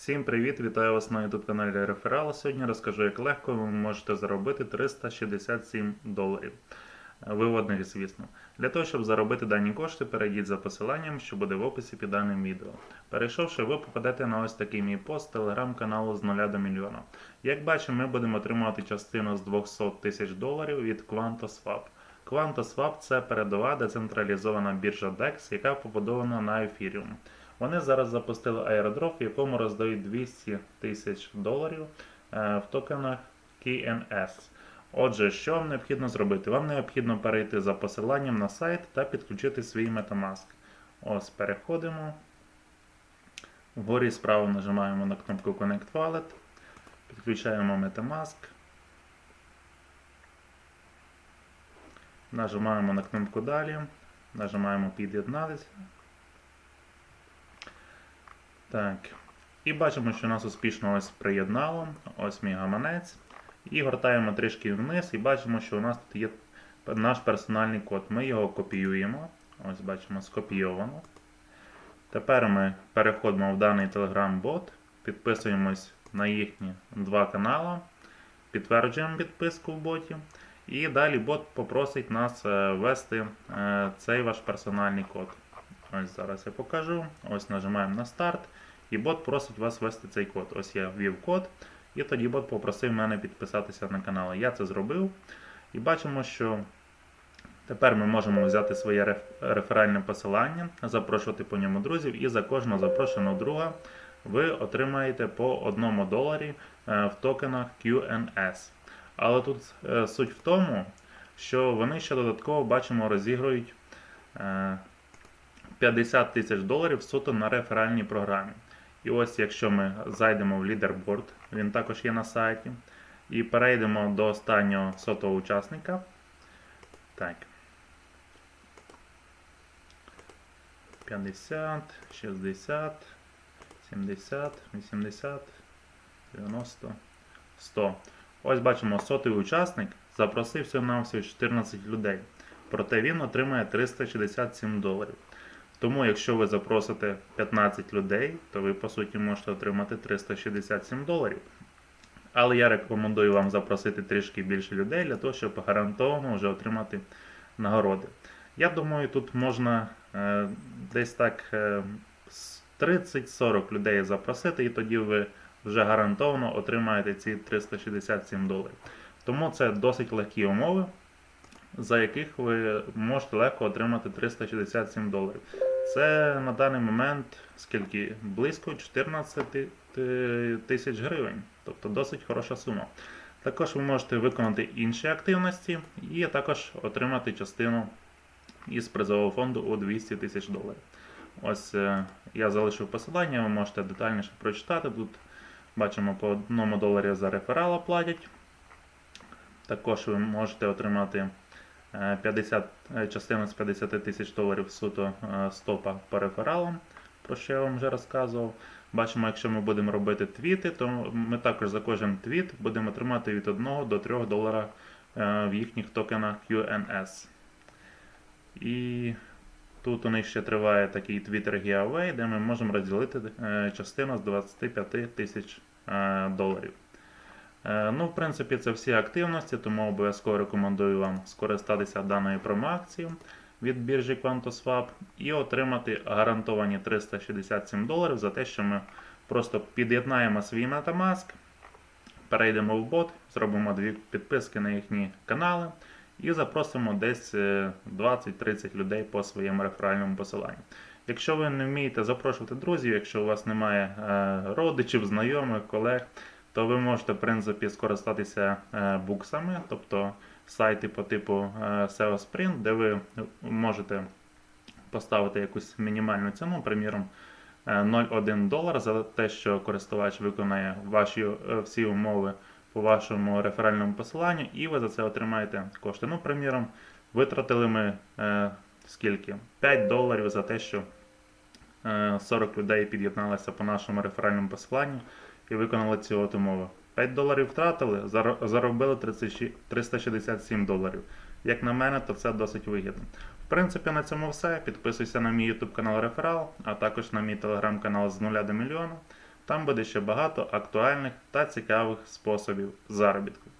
Всім привіт! Вітаю вас на YouTube каналі Реферал. Сьогодні розкажу, як легко ви можете заробити 367 доларів. Виводних, звісно. Для того, щоб заробити дані кошти, перейдіть за посиланням, що буде в описі під даним відео. Перейшовши, ви попадете на ось такий мій пост телеграм-каналу з 0 до мільйона. Як бачимо, ми будемо отримувати частину з 200 тисяч доларів від QuantoSwap. QuantoSwap – це передова децентралізована біржа DEX, яка побудована на Ethereum. Вони зараз запустили аеродроп, в якому роздають 200 тисяч доларів е, в токенах KNS. Отже, що вам необхідно зробити? Вам необхідно перейти за посиланням на сайт та підключити свій Metamask. Ось переходимо. Вгорі справа нажимаємо на кнопку Connect Wallet, підключаємо Metamask. Нажимаємо на кнопку Далі, нажимаємо Під'єднатися. Так. І бачимо, що нас успішно ось приєднало. Ось мій гаманець. І гортаємо трішки вниз і бачимо, що у нас тут є наш персональний код. Ми його копіюємо. Ось бачимо, скопійовано. Тепер ми переходимо в даний Telegram-бот, підписуємось на їхні два канали, підтверджуємо підписку в боті. І далі бот попросить нас е, ввести е, цей ваш персональний код. Ось зараз я покажу. Ось нажимаємо на старт. І бот просить вас ввести цей код. Ось я ввів код. І тоді бот попросив мене підписатися на канал. Я це зробив. І бачимо, що тепер ми можемо взяти своє реферальне посилання, запрошувати по ньому друзів, і за кожного запрошеного друга ви отримаєте по 1 доларі е, в токенах QNS. Але тут е, суть в тому, що вони ще додатково бачимо розігрують е, 50 тисяч доларів суто на реферальній програмі. І ось якщо ми зайдемо в лідерборд, він також є на сайті, і перейдемо до останнього сотого учасника. Так. 50, 60, 70, 80, 90, 100. Ось бачимо, сотий учасник запросив всього на всього 14 людей. Проте він отримає 367 доларів. Тому, якщо ви запросите 15 людей, то ви по суті можете отримати 367 доларів. Але я рекомендую вам запросити трішки більше людей для того, щоб гарантовано вже отримати нагороди. Я думаю, тут можна е, десь так е, 30-40 людей запросити, і тоді ви вже гарантовано отримаєте ці 367 доларів. Тому це досить легкі умови, за яких ви можете легко отримати 367 доларів. Це на даний момент скільки близько 14 тисяч гривень, тобто досить хороша сума. Також ви можете виконати інші активності і також отримати частину із призового фонду у 200 тисяч доларів. Ось е, я залишив посилання, ви можете детальніше прочитати. Тут бачимо по 1 доларі за реферала платять. Також ви можете отримати е, 50, е, частину з 50 тисяч доларів суто е, стопа по рефералам, про що я вам вже розказував. Бачимо, якщо ми будемо робити твіти, то ми також за кожен твіт будемо отримати від 1 до 3 долара е, в їхніх токенах QNS. І тут у них ще триває такий Twitter Giveaway, де ми можемо розділити частину з 25 тисяч доларів. Е, Ну, в принципі, це всі активності, тому обов'язково рекомендую вам скористатися даною промоакцією від біржі QuantoSwap і отримати гарантовані 367 доларів за те, що ми просто під'єднаємо свій Metamask, перейдемо в бот, зробимо дві підписки на їхні канали і запросимо десь е, 20-30 людей по своєму реферальному посиланню. Якщо ви не вмієте запрошувати друзів, якщо у вас немає е, родичів, знайомих, колег, то ви можете в принципі скористатися е, буксами, тобто сайти по типу е, SEO Sprint, де ви можете поставити якусь мінімальну ціну, приміром е, 0,1 долар за те, що користувач виконає ваші е, всі умови по вашому реферальному посиланню, і ви за це отримаєте кошти. Ну, приміром, витратили ми е, скільки? 5 доларів за те, що е, 40 людей під'єдналися по нашому реферальному посиланню і виконали ці от умови. 5 доларів втратили, заробили 367 доларів. Як на мене, то це досить вигідно. В принципі, на цьому все. Підписуйся на мій YouTube канал Реферал, а також на мій телеграм-канал з нуля до мільйона. Там буде ще багато актуальних та цікавих способів заробітку.